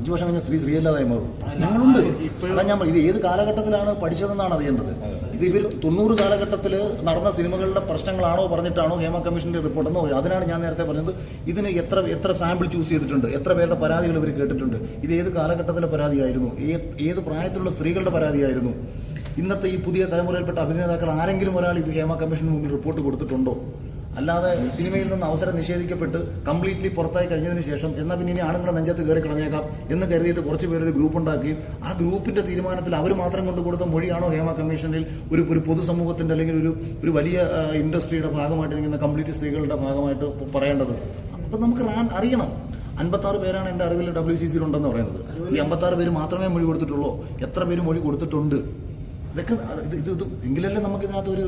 അഞ്ചു വർഷം കഴിഞ്ഞ സ്ത്രീ സ്ത്രീയല്ലാതായി മാറും. പ്രശ്നങ്ങളുണ്ട്. അതാ ഞാൻ. ഇത് ഏത് കാലഘട്ടത്തിലാണ് പഠിച്ചതെന്നാണ് അറിയേണ്ടത്. ഇത് ഇവർ തൊണ്ണൂറ് കാലഘട്ടത്തിൽ നടന്ന സിനിമകളുടെ പ്രശ്നങ്ങളാണോ പറഞ്ഞിട്ടാണോ ഹേമ കമ്മീഷന്റെ റിപ്പോർട്ടെന്നോ അതിനാണ് ഞാൻ നേരത്തെ പറഞ്ഞത്. ഇതിന് എത്ര എത്ര സാമ്പിൾ ചൂസ് ചെയ്തിട്ടുണ്ട്? എത്ര പേരുടെ പരാതികൾ ഇവർ കേട്ടിട്ടുണ്ട്? ഇത് ഏത് കാലഘട്ടത്തിലെ പരാതിയായിരുന്നു? ഏത് ഏത് പ്രായത്തിലുള്ള സ്ത്രീകളുടെ പരാതിയായിരുന്നു? ഇന്നത്തെ ഈ പുതിയ തലമുറയിൽപ്പെട്ട അഭിനേതാക്കൾ ആരെങ്കിലും ഒരാൾ ഇത് ഹേമ കമ്മീഷന് മുമ്പിൽ റിപ്പോർട്ട് കൊടുത്തിട്ടുണ്ടോ? അല്ലാതെ സിനിമയിൽ നിന്ന് അവസരം നിഷേധിക്കപ്പെട്ട് കംപ്ലീറ്റ്ലി പുറത്തായി കഴിഞ്ഞതിന് ശേഷം എന്നാൽ പിന്നെ ഇനി ആണുങ്ങളെ നെഞ്ചത്ത് കയറി കളഞ്ഞേക്കാം എന്ന് കരുതിയിട്ട് കുറച്ച് പേരൊരു ഗ്രൂപ്പ് ഉണ്ടാക്കുകയും ആ ഗ്രൂപ്പിന്റെ തീരുമാനത്തിൽ അവർ മാത്രം കൊണ്ട് കൊടുത്ത മൊഴിയാണോ ഹേമ കമ്മീഷനിൽ ഒരു ഒരു പൊതുസമൂഹത്തിന്റെ അല്ലെങ്കിൽ ഒരു ഒരു വലിയ ഇൻഡസ്ട്രിയുടെ ഭാഗമായിട്ട് നിൽക്കുന്ന കംപ്ലീറ്റ് സ്ത്രീകളുടെ ഭാഗമായിട്ട് പറയേണ്ടത്? അപ്പം നമുക്ക് റാൻ- അറിയണം. അൻപത്തി ആറ് പേരാണ് എന്റെ അറിവിൽ ഡബ്ല്യു സി സിയിൽ ഉണ്ടെന്ന് പറയുന്നത്. ഈ അമ്പത്തി ആറ് പേര് മാത്രമേ മൊഴി കൊടുത്തിട്ടുള്ളൂ. എത്ര പേര് മൊഴി കൊടുത്തിട്ടുണ്ട്? ഇതൊക്കെ ഇത് എങ്കിലല്ലേ നമുക്ക് ഇതിനകത്ത് ഒരു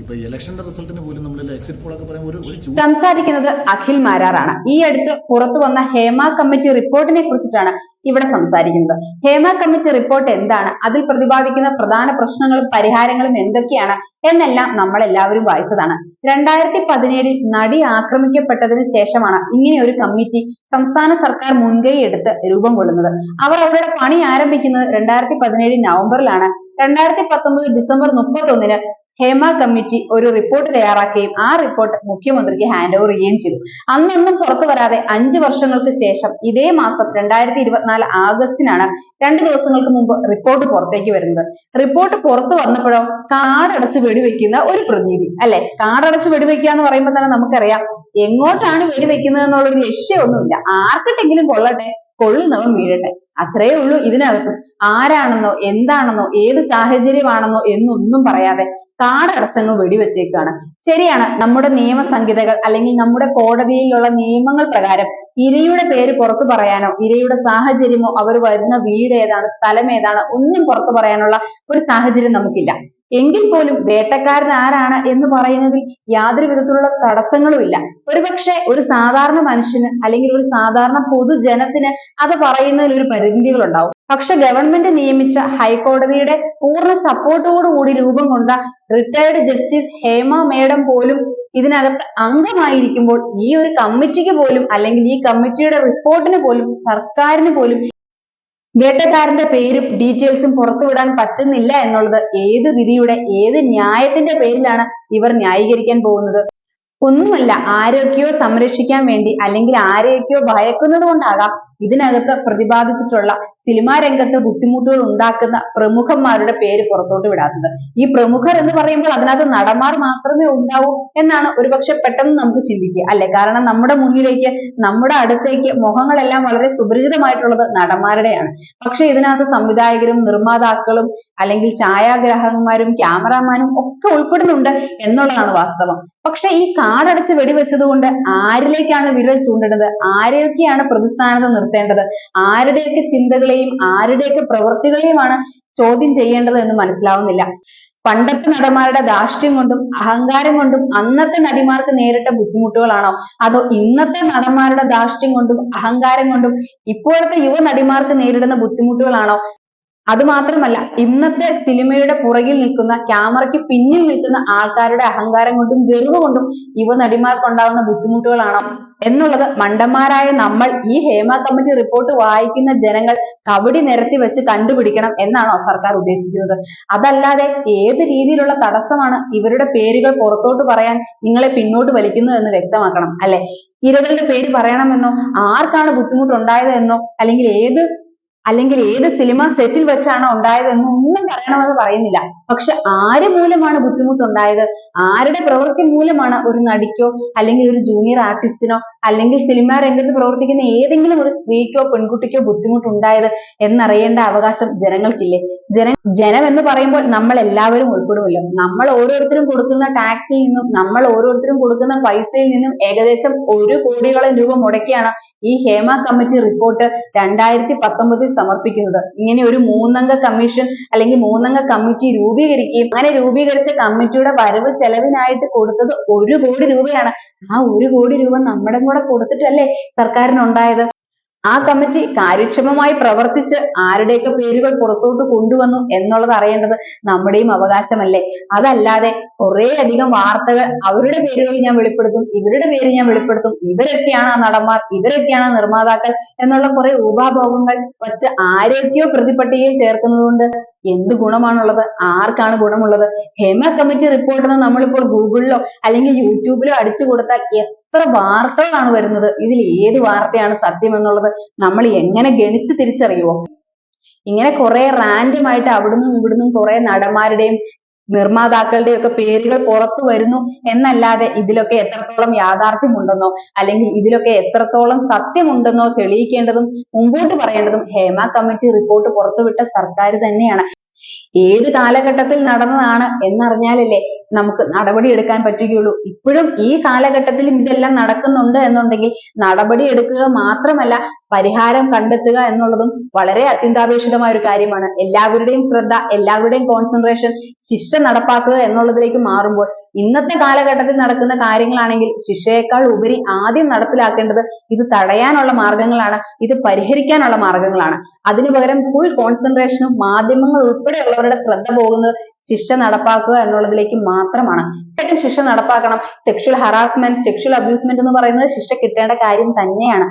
ഇപ്പൊ ഇലക്ഷന്റെ റിസൾട്ടിന് പോലും നമ്മൾ എക്സിറ്റ് പോളൊക്കെ പറയുമ്പോൾ ഒരു ഒരു ചൂ സംസാരിക്കുന്നത് അഖിൽ മാരാറാണ്. ഈ അടുത്ത് പുറത്തു വന്ന ഹേമ കമ്മിറ്റി റിപ്പോർട്ടിനെ കുറിച്ചിട്ടാണ്. ഇവിടെ സംസാരിക്കുന്നത്. ഹേമ കമ്മിറ്റി റിപ്പോർട്ട് എന്താണ്? അതിൽ പ്രതിപാദിക്കുന്ന പ്രധാന പ്രശ്നങ്ങളും പരിഹാരങ്ങളും എന്തൊക്കെയാണ്? എന്നെല്ലാം നമ്മൾ എല്ലാവരും വായിച്ചതാണ്. രണ്ടായിരത്തി പതിനേഴിൽ നടി ആക്രമിക്കപ്പെട്ടതിന് ശേഷമാണ് ഇങ്ങനെ ഒരു കമ്മിറ്റി സംസ്ഥാന സർക്കാർ മുൻകൈ എടുത്ത് രൂപം കൊള്ളുന്നത്. അവർ അവരുടെ പണി ആരംഭിക്കുന്നത് രണ്ടായിരത്തി പതിനേഴ് നവംബറിലാണ്. രണ്ടായിരത്തി പത്തൊമ്പത് ഡിസംബർ മുപ്പത്തൊന്നിന് ഹേമ കമ്മിറ്റി ഒരു റിപ്പോർട്ട് തയ്യാറാക്കുകയും ആ റിപ്പോർട്ട് മുഖ്യമന്ത്രിക്ക് ഹാൻഡ് ഓവർ ചെയ്യുകയും ചെയ്തു. അന്നൊന്നും പുറത്തു വരാതെ അഞ്ചു വർഷങ്ങൾക്ക് ശേഷം ഇതേ മാസം രണ്ടായിരത്തി ഇരുപത്തിനാല് ആഗസ്റ്റിനാണ് രണ്ട് ദിവസങ്ങൾക്ക് മുമ്പ് റിപ്പോർട്ട് പുറത്തേക്ക് വരുന്നത്. റിപ്പോർട്ട് പുറത്തു വന്നപ്പോഴോ കാടടച്ച് വെടിവെക്കുന്ന ഒരു പ്രതീതി. അല്ലെ? കാടടച്ച് വെടിവെക്കുക എന്ന് പറയുമ്പോൾ തന്നെ നമുക്കറിയാം എങ്ങോട്ടാണ് വെടിവെക്കുന്നത് എന്നുള്ളൊരു ലക്ഷ്യമൊന്നുമില്ല ആർക്കിട്ടെങ്കിലും കൊള്ളട്ടെ. കൊള്ളുന്നവൻ വീഴട്ടെ. അത്രേ ഉള്ളൂ ഇതിനകത്ത്. ആരാണെന്നോ എന്താണെന്നോ ഏത് സാഹചര്യമാണെന്നോ എന്നൊന്നും പറയാതെ കാടടച്ചങ്ങ് വെടിവെച്ചേക്കാണ്. ശരിയാണ് നമ്മുടെ നിയമ നിയമസംഹിതകൾ അല്ലെങ്കിൽ നമ്മുടെ കോടതിയിലുള്ള നിയമങ്ങൾ പ്രകാരം ഇരയുടെ പേര് പുറത്തു പറയാനോ ഇരയുടെ സാഹചര്യമോ അവർ വരുന്ന വീട് ഏതാണ് സ്ഥലം ഏതാണ് ഒന്നും പുറത്തു പറയാനുള്ള ഒരു സാഹചര്യം നമുക്കില്ല. എങ്കിൽ പോലും വേട്ടക്കാരൻ ആരാണ് എന്ന് പറയുന്നതിൽ യാതൊരു വിധത്തിലുള്ള തടസ്സങ്ങളും ഇല്ല. ഒരുപക്ഷെ ഒരു സാധാരണ മനുഷ്യന് അല്ലെങ്കിൽ ഒരു സാധാരണ പൊതുജനത്തിന് അത് പറയുന്നതിൽ ഒരു പരിമിതികൾ ഉണ്ടാവും പക്ഷെ ഗവൺമെന്റ് നിയമിച്ച ഹൈക്കോടതിയുടെ പൂർണ സപ്പോർട്ടോടുകൂടി രൂപം കൊണ്ട റിട്ടയർഡ് ജസ്റ്റിസ് ഹേമ മേഡം പോലും ഇതിനകത്ത് അംഗമായിരിക്കുമ്പോൾ ഈ ഒരു കമ്മിറ്റിക്ക് പോലും അല്ലെങ്കിൽ ഈ കമ്മിറ്റിയുടെ റിപ്പോർട്ടിന് പോലും സർക്കാരിന് പോലും വേട്ടക്കാരന്റെ പേരും ഡീറ്റെയിൽസും പുറത്തുവിടാൻ പറ്റുന്നില്ല എന്നുള്ളത് ഏത് വിധിയുടെ ഏത് ന്യായത്തിന്റെ പേരിലാണ് ഇവർ ന്യായീകരിക്കാൻ പോകുന്നത്? ഒന്നുമല്ല ആരൊക്കെയോ സംരക്ഷിക്കാൻ വേണ്ടി അല്ലെങ്കിൽ ആരെയൊക്കെയോ ഭയക്കുന്നത് കൊണ്ടാകാം ഇതിനകത്ത് പ്രതിപാദിച്ചിട്ടുള്ള സിനിമാ രംഗത്ത് ബുദ്ധിമുട്ടുകൾ ഉണ്ടാക്കുന്ന പ്രമുഖന്മാരുടെ പേര് പുറത്തോട്ട് വിടാത്തത്. ഈ പ്രമുഖർ എന്ന് പറയുമ്പോൾ അതിനകത്ത് നടന്മാർ മാത്രമേ ഉണ്ടാവൂ എന്നാണ് ഒരുപക്ഷെ പെട്ടെന്ന് നമുക്ക് ചിന്തിക്കുക. അല്ലെ? കാരണം നമ്മുടെ മുന്നിലേക്ക് നമ്മുടെ അടുത്തേക്ക് മുഖങ്ങളെല്ലാം വളരെ സുപരിചിതമായിട്ടുള്ളത് നടന്മാരുടെയാണ്. പക്ഷെ ഇതിനകത്ത് സംവിധായകരും നിർമ്മാതാക്കളും അല്ലെങ്കിൽ ഛായാഗ്രാഹകന്മാരും ക്യാമറാമാനും ഒക്കെ ഉൾപ്പെടുന്നുണ്ട് എന്നുള്ളതാണ് വാസ്തവം. പക്ഷെ ഈ കാടടച്ച് വെടിവെച്ചത് കൊണ്ട് ആരിലേക്കാണ് വിരൽ ചൂണ്ടേണ്ടത്? ആരെയൊക്കെയാണ് പ്രതിസ്ഥാനത്ത് നിർത്തേണ്ടത് ആരുടെയൊക്കെ ചിന്തകളെയും ആരുടെയൊക്കെ പ്രവൃത്തികളെയുമാണ് ചോദ്യം ചെയ്യേണ്ടത് എന്ന് മനസ്സിലാവുന്നില്ല. പണ്ടത്തെ നടന്മാരുടെ ധാർഷ്ട്യം കൊണ്ടും അഹങ്കാരം കൊണ്ടും അന്നത്തെ നടിമാർക്ക് നേരിട്ട ബുദ്ധിമുട്ടുകളാണോ? അതോ ഇന്നത്തെ നടന്മാരുടെ ധാർഷ്ട്യം കൊണ്ടും അഹങ്കാരം കൊണ്ടും ഇപ്പോഴത്തെ യുവ നടിമാർക്ക് നേരിടുന്ന ബുദ്ധിമുട്ടുകളാണോ? അത് മാത്രമല്ല ഇന്നത്തെ സിനിമയുടെ പുറകിൽ നിൽക്കുന്ന ക്യാമറയ്ക്ക് പിന്നിൽ നിൽക്കുന്ന ആൾക്കാരുടെ അഹങ്കാരം കൊണ്ടും ഗർവ് കൊണ്ടും യുവ നടിമാർക്കുണ്ടാകുന്ന ബുദ്ധിമുട്ടുകളാണോ. എന്നുള്ളത് മണ്ടന്മാരായ നമ്മൾ ഈ ഹേമ കമ്മിറ്റി റിപ്പോർട്ട് വായിക്കുന്ന ജനങ്ങൾ കവടി നിരത്തി വെച്ച് കണ്ടുപിടിക്കണം എന്നാണോ സർക്കാർ ഉദ്ദേശിക്കുന്നത്. അതല്ലാതെ ഏത് രീതിയിലുള്ള തടസ്സമാണ് ഇവരുടെ പേരുകൾ പുറത്തോട്ട് പറയാൻ നിങ്ങളെ പിന്നോട്ട് വലിക്കുന്നത് എന്ന് വ്യക്തമാക്കണം അല്ലെ? ഇരകളുടെ പേര് പറയണമെന്നോ ആർക്കാണ് ബുദ്ധിമുട്ടുണ്ടായത് എന്നോ അല്ലെങ്കിൽ ഏത് അല്ലെങ്കിൽ ഏത് സിനിമ സെറ്റിൽ വെച്ചാണോ ഉണ്ടായത് എന്നൊന്നും പറയണമെന്ന് പറയുന്നില്ല. പക്ഷെ ആര് മൂലമാണ് ബുദ്ധിമുട്ടുണ്ടായത്? ആരുടെ പ്രവൃത്തി മൂലമാണ് ഒരു നടിക്കോ അല്ലെങ്കിൽ ഒരു ജൂനിയർ ആർട്ടിസ്റ്റിനോ അല്ലെങ്കിൽ സിനിമാ രംഗത്ത് പ്രവർത്തിക്കുന്ന ഏതെങ്കിലും ഒരു സ്ത്രീക്കോ പെൺകുട്ടിക്കോ ബുദ്ധിമുട്ടുണ്ടായത് എന്നറിയേണ്ട അവകാശം ജനങ്ങൾക്കില്ലേ? ജന ജനം എന്ന് പറയുമ്പോൾ നമ്മൾ എല്ലാവരും ഉൾപ്പെടുമല്ലോ. നമ്മൾ ഓരോരുത്തരും കൊടുക്കുന്ന ടാക്സിൽ നിന്നും നമ്മൾ ഓരോരുത്തരും കൊടുക്കുന്ന പൈസയിൽ നിന്നും ഏകദേശം ഒരു കോടിയോളം രൂപ മുടക്കിയാണ് ഈ ഹേമ കമ്മിറ്റി റിപ്പോർട്ട് രണ്ടായിരത്തി പത്തൊമ്പതിൽ സമർപ്പിക്കുന്നത്. ഇങ്ങനെ ഒരു മൂന്നംഗ കമ്മീഷൻ അല്ലെങ്കിൽ മൂന്നംഗ കമ്മിറ്റി രൂപീകരിക്കുകയും അങ്ങനെ രൂപീകരിച്ച കമ്മിറ്റിയുടെ വരവ് ചെലവിനായിട്ട് കൊടുത്തത് ഒരു കോടി രൂപയാണ്. ആ ഒരു കോടി രൂപ നമ്മുടെ കൂടെ കൊടുത്തിട്ടല്ലേ സർക്കാരിന് ഉണ്ടായത് ആ കമ്മിറ്റി കാര്യക്ഷമമായി പ്രവർത്തിച്ച് ആരുടെയൊക്കെ പേരുകൾ പുറത്തോട്ട് കൊണ്ടുവന്നു എന്നുള്ളത് അറിയേണ്ടത് നമ്മുടെയും അവകാശമല്ലേ? അതല്ലാതെ കുറെ അധികം വാർത്തകൾ അവരുടെ പേരുകൾ ഞാൻ വെളിപ്പെടുത്തും ഇവരുടെ പേര് ഞാൻ വെളിപ്പെടുത്തും ഇവരൊക്കെയാണ് ആ നടന്മാർ ഇവരൊക്കെയാണ് നിർമ്മാതാക്കൾ എന്നുള്ള കുറെ ഊഹാഭോഗങ്ങൾ വച്ച് ആരെയൊക്കെയോ പ്രതിപട്ടികയിൽ ചേർക്കുന്നത് കൊണ്ട് എന്ത് ഗുണമാണുള്ളത്? ആർക്കാണ് ഗുണമുള്ളത്? ഹേമ കമ്മിറ്റി റിപ്പോർട്ട് എന്ന് നമ്മളിപ്പോൾ ഗൂഗിളിലോ അല്ലെങ്കിൽ യൂട്യൂബിലോ അടിച്ചു കൊടുത്താൽ എത്ര വാർത്തകളാണ് വരുന്നത്? ഇതിൽ ഏത് വാർത്തയാണ് സത്യം എന്നുള്ളത് നമ്മൾ എങ്ങനെ ഗണിച്ച് തിരിച്ചറിയുമോ ഇങ്ങനെ കുറെ റാൻഡം ആയിട്ട് അവിടുന്നും ഇവിടുന്നും കുറെ നടന്മാരുടെയും നിർമ്മാതാക്കളുടെയും ഒക്കെ പേരുകൾ പുറത്തു വരുന്നു എന്നല്ലാതെ ഇതിലൊക്കെ എത്രത്തോളം യാഥാർത്ഥ്യമുണ്ടെന്നോ അല്ലെങ്കിൽ ഇതിലൊക്കെ എത്രത്തോളം സത്യമുണ്ടെന്നോ തെളിയിക്കേണ്ടതും മുമ്പോട്ട് പറയേണ്ടതും ഹേമ കമ്മിറ്റി റിപ്പോർട്ട് പുറത്തുവിട്ട സർക്കാർ തന്നെയാണ്. ഏത് കാലഘട്ടത്തിൽ നടന്നതാണ് എന്നറിഞ്ഞാലല്ലേ നമുക്ക് നടപടി എടുക്കാൻ പറ്റുകയുള്ളൂ. ഇപ്പോഴും ഈ കാലഘട്ടത്തിലും ഇതെല്ലാം നടക്കുന്നുണ്ട് എന്നുണ്ടെങ്കിൽ നടപടി എടുക്കുക മാത്രമല്ല പരിഹാരം കണ്ടെത്തുക എന്നുള്ളതും വളരെ അത്യന്താപേക്ഷിതമായ ഒരു കാര്യമാണ്. എല്ലാവരുടെയും ശ്രദ്ധ എല്ലാവരുടെയും കോൺസെൻട്രേഷൻ ശിക്ഷ നടപ്പാക്കുക എന്നുള്ളതിലേക്ക് മാറുമ്പോൾ ഇന്നത്തെ കാലഘട്ടത്തിൽ നടക്കുന്ന കാര്യങ്ങളാണെങ്കിൽ ശിക്ഷയേക്കാൾ ഉപരി ആദ്യം നടപ്പിലാക്കേണ്ടത് ഇത് തടയാനുള്ള മാർഗങ്ങളാണ് ഇത് പരിഹരിക്കാനുള്ള മാർഗങ്ങളാണ്. അതിനു പകരം ഫുൾ കോൺസെൻട്രേഷനും മാധ്യമങ്ങൾ ഉൾപ്പെടെയുള്ളവരുടെ ശ്രദ്ധ പോകുന്നത് ശിക്ഷ നടപ്പാക്കുക എന്നുള്ളതിലേക്ക് മാത്രമാണ്. തീർച്ചയായിട്ടും ശിക്ഷ നടപ്പാക്കണം. സെക്ഷൽ ഹറാസ്മെന്റ് സെക്ഷൽ അബ്യൂസ്മെന്റ് എന്ന് പറയുന്നത് ശിക്ഷ കിട്ടേണ്ട കാര്യം തന്നെയാണ്.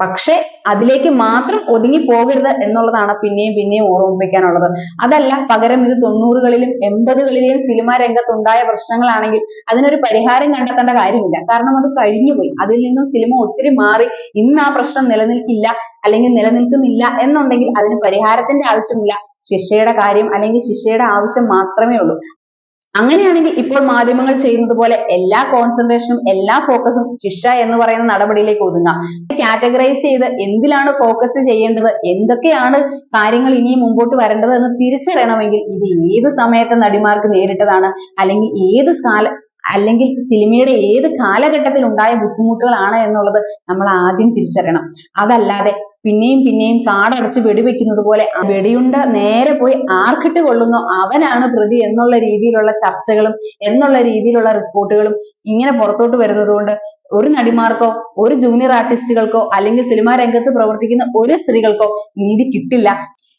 പക്ഷെ അതിലേക്ക് മാത്രം ഒതുങ്ങി പോകരുത് എന്നുള്ളതാണ് പിന്നെയും പിന്നെയും ഓർമ്മിപ്പിക്കാനുള്ളത്. അതല്ല പകരം ഇത് തൊണ്ണൂറുകളിലും എൺപതുകളിലെയും സിനിമാ രംഗത്തുണ്ടായ പ്രശ്നങ്ങളാണെങ്കിൽ അതിനൊരു പരിഹാരം കണ്ടെത്തേണ്ട കാര്യമില്ല. കാരണം അത് കഴിഞ്ഞുപോയി. അതിൽ നിന്നും സിനിമ ഒത്തിരി മാറി ഇന്ന് ആ പ്രശ്നം നിലനിൽക്കില്ല അല്ലെങ്കിൽ നിലനിൽക്കുന്നില്ല എന്നുണ്ടെങ്കിൽ അതിന് പരിഹാരത്തിന്റെ ആവശ്യമില്ല. ശിക്ഷയുടെ കാര്യം അല്ലെങ്കിൽ ശിക്ഷയുടെ ആവശ്യം മാത്രമേ ഉള്ളൂ. അങ്ങനെയാണെങ്കിൽ ഇപ്പോൾ മാധ്യമങ്ങൾ ചെയ്യുന്നത് പോലെ എല്ലാ കോൺസെൻട്രേഷനും എല്ലാ ഫോക്കസും ശിക്ഷ എന്ന് പറയുന്ന നടപടിയിലേക്ക് ഒതുങ്ങാം. കാറ്റഗറൈസ് ചെയ്ത് എന്തിലാണ് ഫോക്കസ് ചെയ്യേണ്ടത് എന്തൊക്കെയാണ് കാര്യങ്ങൾ ഇനിയും മുമ്പോട്ട് വരേണ്ടത് എന്ന് തിരിച്ചറിയണമെങ്കിൽ ഇത് ഏത് സമയത്ത് നടിമാർക്ക് നേരിട്ടതാണ് അല്ലെങ്കിൽ ഏത് കാല അല്ലെങ്കിൽ സിനിമയുടെ ഏത് കാലഘട്ടത്തിൽ ഉണ്ടായ ബുദ്ധിമുട്ടുകളാണ് എന്നുള്ളത് നമ്മൾ ആദ്യം തിരിച്ചറിയണം. അതല്ലാതെ പിന്നെയും പിന്നെയും കാടടച്ച് വെടിവെക്കുന്നത് പോലെ വെടിയുണ്ട നേരെ പോയി ആർക്കിട്ട് കൊള്ളുന്നോ. അവനാണ് പ്രതി എന്നുള്ള രീതിയിലുള്ള ചർച്ചകളും എന്നുള്ള രീതിയിലുള്ള റിപ്പോർട്ടുകളും ഇങ്ങനെ പുറത്തോട്ട് വരുന്നത് കൊണ്ട് ഒരു നടിമാർക്കോ ഒരു ജൂനിയർ ആർട്ടിസ്റ്റുകൾക്കോ അല്ലെങ്കിൽ സിനിമാ രംഗത്ത് പ്രവർത്തിക്കുന്ന ഒരു സ്ത്രീകൾക്കോ നീതി കിട്ടില്ല.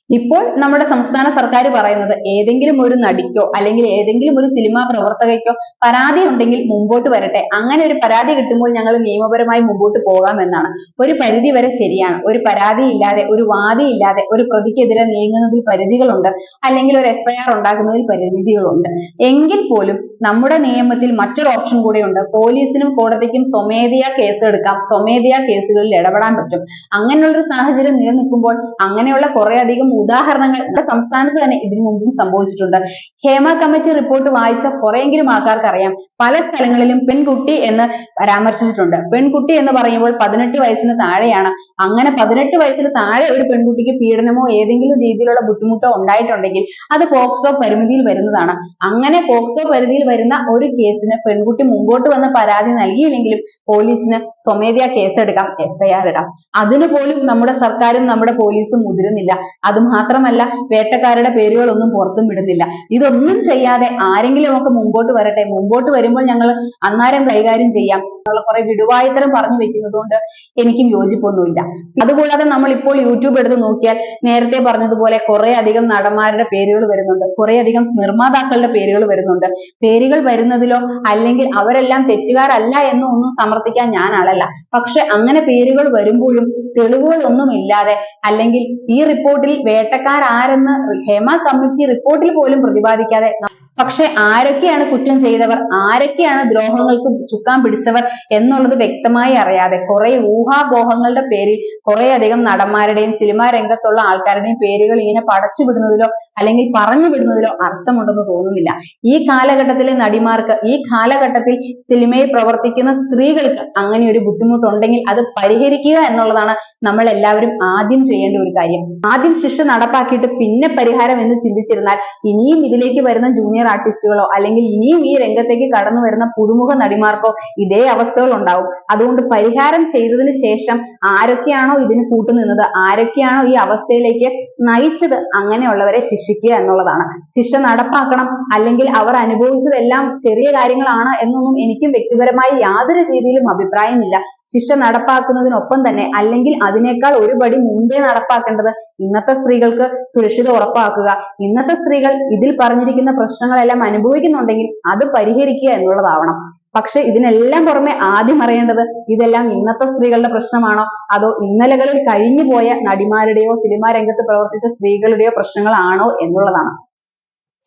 ഇപ്പോൾ നമ്മുടെ സംസ്ഥാന സർക്കാർ പറയുന്നത് ഏതെങ്കിലും ഒരു നടിക്കോ അല്ലെങ്കിൽ ഏതെങ്കിലും ഒരു സിനിമാ പ്രവർത്തകയ്ക്കോ പരാതി ഉണ്ടെങ്കിൽ മുമ്പോട്ട് വരട്ടെ. അങ്ങനെ ഒരു പരാതി കിട്ടുമ്പോൾ ഞങ്ങൾ നിയമപരമായി മുമ്പോട്ട് പോകാം എന്നാണ്. ഒരു പരിധി വരെ ശരിയാണ്. ഒരു പരാതി ഇല്ലാതെ ഒരു വാദി ഇല്ലാതെ ഒരു പ്രതിക്കെതിരെ നീങ്ങുന്നതിൽ പരിധികളുണ്ട്. അല്ലെങ്കിൽ ഒരു എഫ്ഐആർ ഉണ്ടാക്കുന്നതിൽ പരിധികളുണ്ട്. എങ്കിൽ പോലും നമ്മുടെ നിയമത്തിൽ മറ്റൊരു ഓപ്ഷൻ കൂടെയുണ്ട് പോലീസിനും കോടതിക്കും സ്വമേധയാ കേസ് എടുക്കാം. സ്വമേധയാ കേസുകളിൽ ഇടപെടാൻ പറ്റും. അങ്ങനെയുള്ള സാഹചര്യം നിലനിൽക്കുമ്പോൾ അങ്ങനെയുള്ള കുറെ അധികം ഉദാഹരണങ്ങൾ നമ്മുടെ സംസ്ഥാനത്ത് തന്നെ ഇതിനു മുമ്പും സംഭവിച്ചിട്ടുണ്ട്. ഹേമ കമ്മിറ്റി റിപ്പോർട്ട് വായിച്ച കുറെയെങ്കിലും ആൾക്കാർക്ക് അറിയാം പല സ്ഥലങ്ങളിലും പെൺകുട്ടി എന്ന് പരാമർശിച്ചിട്ടുണ്ട്. പെൺകുട്ടി എന്ന് പറയുമ്പോൾ പതിനെട്ട് വയസ്സിന് താഴെയാണ്. അങ്ങനെ പതിനെട്ട് വയസ്സിന് താഴെ ഒരു പെൺകുട്ടിക്ക് പീഡനമോ ഏതെങ്കിലും രീതിയിലുള്ള ബുദ്ധിമുട്ടോ ഉണ്ടായിട്ടുണ്ടെങ്കിൽ അത് പോക്സോ പരിമിതിയിൽ വരുന്നതാണ്. അങ്ങനെ പോക്സോ പരിധിയിൽ വരുന്ന ഒരു കേസിന് പെൺകുട്ടി മുമ്പോട്ട് വന്ന് പരാതി നൽകിയില്ലെങ്കിലും പോലീസിന് സ്വമേധയാ കേസെടുക്കാം എഫ്ഐആർ ഇടാം. അതിന് പോലും നമ്മുടെ സർക്കാരും നമ്മുടെ പോലീസും മുതിരുന്നില്ല. അത് മാത്രമല്ല വേട്ടക്കാരുടെ പേരുകളൊന്നും പുറത്തും വിടുന്നില്ല. ഇതൊന്നും ചെയ്യാതെ ആരെങ്കിലും ഒക്കെ മുമ്പോട്ട് വരട്ടെ. മുമ്പോട്ട് വരുമ്പോൾ ഞങ്ങൾ അന്നേരം കൈകാര്യം ചെയ്യാം. എന്നുള്ള കുറെ വിടുവായുത്തരം പറഞ്ഞു വെക്കുന്നത് കൊണ്ട് എനിക്കും യോജിപ്പൊന്നുമില്ല. അതുകൂടാതെ നമ്മൾ ഇപ്പോൾ യൂട്യൂബ് എടുത്ത് നോക്കിയാൽ നേരത്തെ പറഞ്ഞതുപോലെ കുറെ അധികം നടന്മാരുടെ പേരുകൾ വരുന്നുണ്ട്. കുറെ അധികം നിർമ്മാതാക്കളുടെ പേരുകൾ വരുന്നുണ്ട്. പേരുകൾ വരുന്നതിലോ അല്ലെങ്കിൽ അവരെല്ലാം തെറ്റുകാരല്ല എന്ന് ഒന്നും സമർത്ഥിക്കാൻ ഞാൻ ആളല്ല. പക്ഷെ അങ്ങനെ പേരുകൾ വരുമ്പോഴും തെളിവുകളൊന്നും ഇല്ലാതെ അല്ലെങ്കിൽ ഈ റിപ്പോർട്ടിൽ വേട്ടക്കാരാരെന്ന് ഹേമ കമ്മിറ്റി റിപ്പോർട്ടിൽ പോലും പ്രതിപാദിക്കാതെ പക്ഷെ ആരൊക്കെയാണ് കുറ്റം ചെയ്തവർ? ആരൊക്കെയാണ് ദ്രോഹങ്ങൾക്ക് ചുക്കാൻ പിടിച്ചവർ എന്നുള്ളത് വ്യക്തമായി അറിയാതെ കുറെ ഊഹാപോഹങ്ങളുടെ പേരിൽ കുറെ അധികം നടന്മാരുടെയും സിനിമാ രംഗത്തുള്ള ആൾക്കാരുടെയും പേരുകൾ ഇങ്ങനെ പടച്ചു വിടുന്നതിലോ അല്ലെങ്കിൽ പറഞ്ഞു വിടുന്നതിലോ അർത്ഥമുണ്ടെന്ന് തോന്നുന്നില്ല. ഈ കാലഘട്ടത്തിലെ നടിമാർക്ക് ഈ കാലഘട്ടത്തിൽ സിനിമയിൽ പ്രവർത്തിക്കുന്ന സ്ത്രീകൾക്ക് അങ്ങനെ ഒരു ബുദ്ധിമുട്ടുണ്ടെങ്കിൽ അത് പരിഹരിക്കുക എന്നുള്ളതാണ് നമ്മൾ എല്ലാവരും ആദ്യം ചെയ്യേണ്ട ഒരു കാര്യം. ആദ്യം ശിക്ഷ നടപ്പാക്കിയിട്ട് പിന്നെ പരിഹാരം എന്ന് ചിന്തിച്ചിരുന്നാൽ ഇനിയും ഇതിലേക്ക് വരുന്ന ജൂനിയർ ആർട്ടിസ്റ്റുകളോ അല്ലെങ്കിൽ ഇനിയും ഈ രംഗത്തേക്ക് കടന്നു വരുന്ന പുതുമുഖ നടിമാർക്കോ ഇതേ അവസ്ഥകൾ ഉണ്ടാവും. അതുകൊണ്ട് പരിഹാരം ചെയ്തതിന് ശേഷം ആരൊക്കെയാണോ ഇതിന് കൂട്ടുനിന്നത്? ആരൊക്കെയാണോ ഈ അവസ്ഥയിലേക്ക് നയിച്ചത്? അങ്ങനെയുള്ളവരെ ശിക്ഷിക്കുക എന്നുള്ളതാണ്. ശിക്ഷ നടപ്പാക്കണം അല്ലെങ്കിൽ അവർ അനുഭവിച്ചതെല്ലാം ചെറിയ കാര്യങ്ങളാണ് എന്നൊന്നും എനിക്കും വ്യക്തിപരമായി യാതൊരു രീതിയിലും അഭിപ്രായമില്ല. ശിക്ഷ നടപ്പാക്കുന്നതിനൊപ്പം തന്നെ അല്ലെങ്കിൽ അതിനേക്കാൾ ഒരുപടി മുമ്പേ നടപ്പാക്കേണ്ടത് ഇന്നത്തെ സ്ത്രീകൾക്ക് സുരക്ഷിത ഉറപ്പാക്കുക. ഇന്നത്തെ സ്ത്രീകൾ ഇതിൽ പറഞ്ഞിരിക്കുന്ന പ്രശ്നങ്ങളെല്ലാം അനുഭവിക്കുന്നുണ്ടെങ്കിൽ അത് പരിഹരിക്കുക എന്നുള്ളതാവണം. പക്ഷെ ഇതിനെല്ലാം പുറമെ ആദ്യം അറിയേണ്ടത് ഇതെല്ലാം ഇന്നത്തെ സ്ത്രീകളുടെ പ്രശ്നമാണോ? അതോ ഇന്നലകളിൽ കഴിഞ്ഞു പോയ നടിമാരുടെയോ സിനിമാ രംഗത്ത് പ്രവർത്തിച്ച സ്ത്രീകളുടെയോ പ്രശ്നങ്ങളാണോ എന്നുള്ളതാണ്.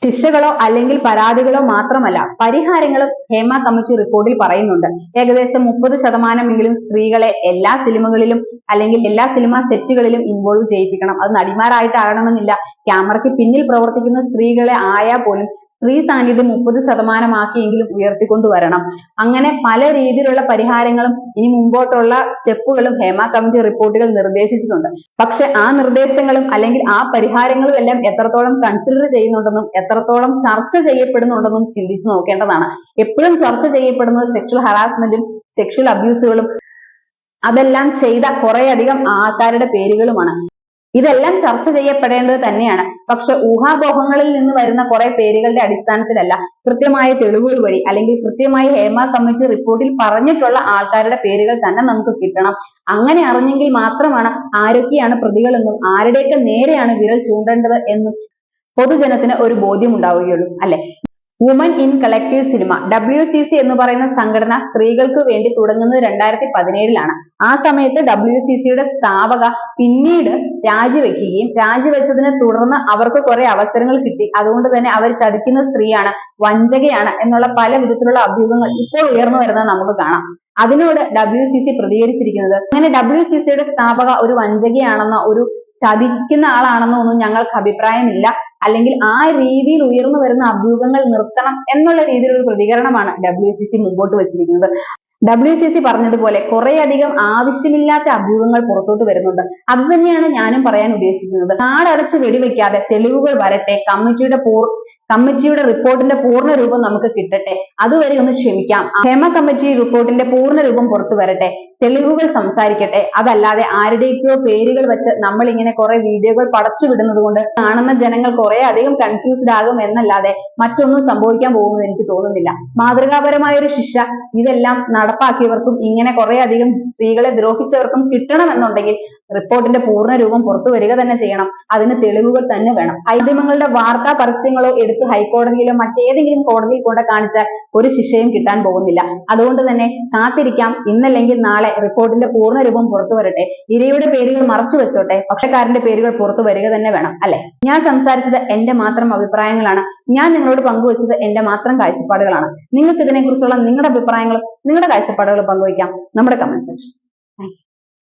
ശിക്ഷകളോ അല്ലെങ്കിൽ പരാതികളോ മാത്രമല്ല പരിഹാരങ്ങളും ഹേമ കമ്മിറ്റി റിപ്പോർട്ടിൽ പറയുന്നുണ്ട്. ഏകദേശം മുപ്പത് ശതമാനമെങ്കിലും സ്ത്രീകളെ എല്ലാ സിനിമകളിലും അല്ലെങ്കിൽ എല്ലാ സിനിമാ സെറ്റുകളിലും ഇൻവോൾവ് ചെയ്യിപ്പിക്കണം. അത് നടിമാരായിട്ടാകണമെന്നില്ല ക്യാമറയ്ക്ക് പിന്നിൽ പ്രവർത്തിക്കുന്ന സ്ത്രീകളെ ആയാൽ പോലും സ്ത്രീ സാന്നിധ്യം മുപ്പത് ശതമാനമാക്കിയെങ്കിലും ഉയർത്തിക്കൊണ്ടുവരണം. അങ്ങനെ പല രീതിയിലുള്ള പരിഹാരങ്ങളും ഇനി മുമ്പോട്ടുള്ള സ്റ്റെപ്പുകളും ഹേമ കമ്മിറ്റി റിപ്പോർട്ടുകൾ നിർദ്ദേശിച്ചിട്ടുണ്ട്. പക്ഷെ ആ നിർദ്ദേശങ്ങളും അല്ലെങ്കിൽ ആ പരിഹാരങ്ങളും എല്ലാം എത്രത്തോളം കൺസിഡർ ചെയ്യുന്നുണ്ടെന്നും എത്രത്തോളം ചർച്ച ചെയ്യപ്പെടുന്നുണ്ടെന്നും ചിന്തിച്ചു നോക്കേണ്ടതാണ്. എപ്പോഴും ചർച്ച ചെയ്യപ്പെടുന്നത് സെക്ഷൽ ഹറാസ്മെന്റും സെക്ഷൽ അബ്യൂസുകളും അതെല്ലാം ചെയ്ത കുറേയധികം ആൾക്കാരുടെ പേരുകളുമാണ്. ഇതെല്ലാം ചർച്ച ചെയ്യപ്പെടേണ്ടത് തന്നെയാണ്. പക്ഷെ ഊഹാപോഹങ്ങളിൽ നിന്ന് വരുന്ന കുറെ പേരുകളുടെ അടിസ്ഥാനത്തിലല്ല. കൃത്യമായ തെളിവുകൾ വഴി അല്ലെങ്കിൽ കൃത്യമായി ഹേമ കമ്മിറ്റി റിപ്പോർട്ടിൽ പറഞ്ഞിട്ടുള്ള ആൾക്കാരുടെ പേരുകൾ തന്നെ നമുക്ക് കിട്ടണം. അങ്ങനെ അറിഞ്ഞെങ്കിൽ മാത്രമാണ് ആരൊക്കെയാണ് പ്രതികളെന്നും ആരുടെയൊക്കെ നേരെയാണ് വിരൽ ചൂണ്ടേണ്ടത് എന്നും പൊതുജനത്തിന് ഒരു ബോധ്യം ഉണ്ടാവുകയുള്ളൂ. അല്ലെ? Woman in collective cinema W C C എന്ന് പറയുന്ന സംഘടന സ്ത്രീകൾക്ക് വേണ്ടി തുടങ്ങുന്നത് രണ്ടായിരത്തി പതിനേഴിലാണ് ആ സമയത്ത് ഡബ്ല്യു സി സിയുടെ സ്ഥാപക പിന്നീട് രാജിവെക്കുകയും രാജിവെച്ചതിനെ തുടർന്ന് അവർക്ക് കുറെ അവസരങ്ങൾ കിട്ടി. അതുകൊണ്ട് തന്നെ അവർ ചതിക്കുന്ന സ്ത്രീയാണ് വഞ്ചകയാണ് എന്നുള്ള പല വിധത്തിലുള്ള അഭ്യൂഹങ്ങൾ ഇപ്പോൾ ഉയർന്നു വരുന്നത് നമുക്ക് കാണാം. അതിനോട് ഡബ്ല്യു സി സി പ്രതികരിച്ചിരിക്കുന്നത് അങ്ങനെ ഡബ്ല്യു സി സിയുടെ സ്ഥാപക ഒരു വഞ്ചകയാണെന്ന ഒരു ചതിക്കുന്ന ആളാണെന്നൊന്നും ഞങ്ങൾക്ക് അഭിപ്രായമില്ല. അല്ലെങ്കിൽ ആ രീതിയിൽ ഉയർന്നു വരുന്ന അഭ്യൂഹങ്ങൾ നിർത്തണം എന്നുള്ള രീതിയിലുള്ള പ്രതികരണമാണ് ഡബ്ല്യു സി സി മുമ്പോട്ട് വച്ചിരിക്കുന്നത്. ഡബ്ല്യു സി സി പറഞ്ഞതുപോലെ കുറെ അധികം ആവശ്യമില്ലാത്ത അഭ്യൂഹങ്ങൾ പുറത്തോട്ട് വരുന്നുണ്ട്. അത് തന്നെയാണ് ഞാനും പറയാൻ ഉദ്ദേശിക്കുന്നത്. നാടടച്ച് വെടിവെക്കാതെ തെളിവുകൾ വരട്ടെ കമ്മിറ്റിയുടെ പൂർ കമ്മിറ്റിയുടെ റിപ്പോർട്ടിന്റെ പൂർണ രൂപം നമുക്ക് കിട്ടട്ടെ. അതുവരെ ഒന്ന് ക്ഷമിക്കാം. ഹേമ കമ്മിറ്റി റിപ്പോർട്ടിന്റെ പൂർണ രൂപം പുറത്തു വരട്ടെ. തെളിവുകൾ സംസാരിക്കട്ടെ. അതല്ലാതെ ആരുടെയൊക്കെയോ പേരുകൾ വെച്ച് നമ്മൾ ഇങ്ങനെ കുറെ വീഡിയോകൾ പടച്ചു വിടുന്നത് കൊണ്ട് കാണുന്ന ജനങ്ങൾ കുറെ അധികം കൺഫ്യൂസ്ഡ് ആകും എന്നല്ലാതെ മറ്റൊന്നും സംഭവിക്കാൻ പോകുമെന്ന് എനിക്ക് തോന്നുന്നില്ല. മാതൃകാപരമായ ഒരു ശിക്ഷ ഇതെല്ലാം നടപ്പാക്കിയവർക്കും ഇങ്ങനെ കുറെ അധികം സ്ത്രീകളെ ദ്രോഹിച്ചവർക്കും കിട്ടണമെന്നുണ്ടെങ്കിൽ റിപ്പോർട്ടിന്റെ പൂർണ രൂപം പുറത്തു വരിക തന്നെ ചെയ്യണം. അതിന് തെളിവുകൾ തന്നെ വേണം. മാധ്യമങ്ങളുടെ വാർത്താ പരസ്യങ്ങളോ എടുത്ത് ഹൈക്കോടതിയിലോ മറ്റേതെങ്കിലും കോടതിയിൽ കൊണ്ട് കാണിച്ചാൽ ഒരു ശിക്ഷയും കിട്ടാൻ പോകുന്നില്ല. അതുകൊണ്ട് തന്നെ കാത്തിരിക്കാം. ഇന്നല്ലെങ്കിൽ നാളെ റിപ്പോർട്ടിന്റെ പൂർണ രൂപം പുറത്തു വരട്ടെ. ഇരയുടെ പേരുകൾ മറച്ചു വെച്ചോട്ടെ. പക്ഷക്കാരന്റെ പേരുകൾ പുറത്തു വരിക തന്നെ വേണം അല്ലെ? ഞാൻ സംസാരിച്ചത് എന്റെ മാത്രം അഭിപ്രായങ്ങളാണ്. ഞാൻ നിങ്ങളോട് പങ്കുവച്ചത് എന്റെ മാത്രം കാഴ്ചപ്പാടുകളാണ്. നിങ്ങൾക്ക് ഇതിനെക്കുറിച്ചുള്ള നിങ്ങളുടെ അഭിപ്രായങ്ങളും നിങ്ങളുടെ കാഴ്ചപ്പാടുകളും പങ്കുവയ്ക്കാം നമ്മുടെ കമന്റ് സെക്ഷൻ